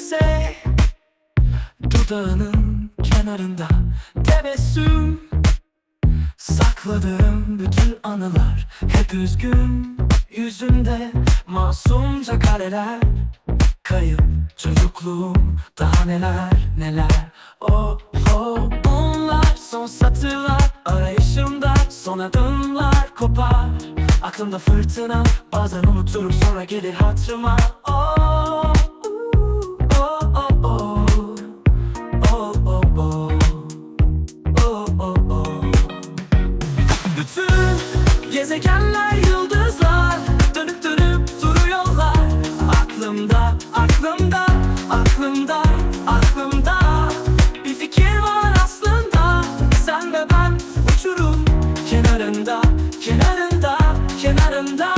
gülümse Dudağının kenarında tebessüm. Sakladığım bütün anılar hep üzgün Yüzünde masumca kareler Kayıp çocukluğum daha neler neler. Oh oh bunlar son satırlar Arayışımda son adımlar kopar. Aklımda fırtına bazen unuturum sonra gelir hatırıma kenarında, kenarında, kenarında.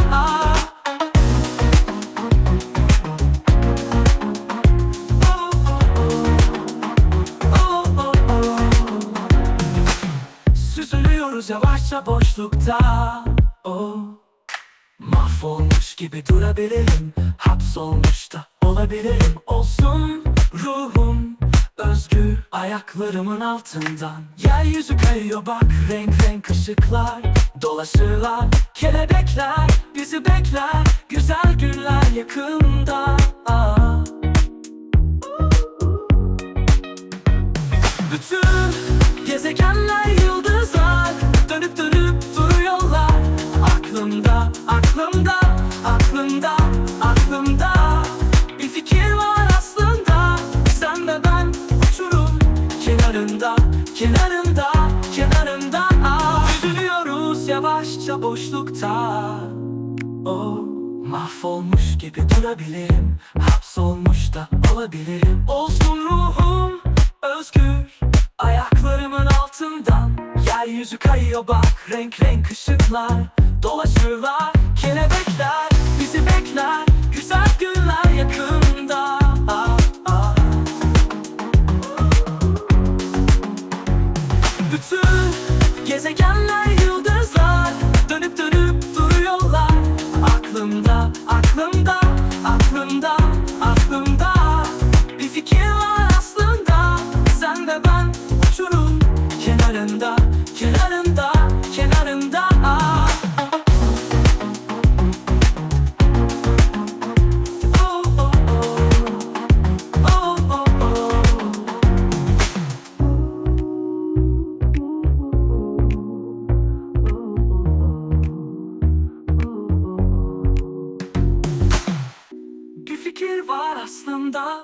Süzülüyoruz yavaşça boşlukta oh. Mahvolmuş gibi durabilirim Hapsolmuş da olabilirim Olsun ruhum Ayaklarımın altından Yeryüzü kayıyor bak renk renk ışıklar Dolaşırlar kelebekler Bizi bekler güzel günler yakında ah. Kenarında, kenarında, kenarında. Ah. Üzülüyoruz yavaşça boşlukta. Oh, mahvolmuş gibi durabilirim. Hapsolmuş da olabilirim. Olsun ruhum özgür Ayaklarımın altından. Yeryüzü kayıyor bak renk renk ışıklar Dolaşırlar. Kelebekler Bizi bekler güzel Bütün gezegenler yıldızlar Dönüp dönüp duruyorlar. Aklımda, aklımda, aklımda, aklımda fikir var aslında.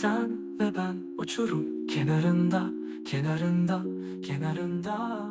Sen ve ben uçurum kenarında Kenarında, kenarında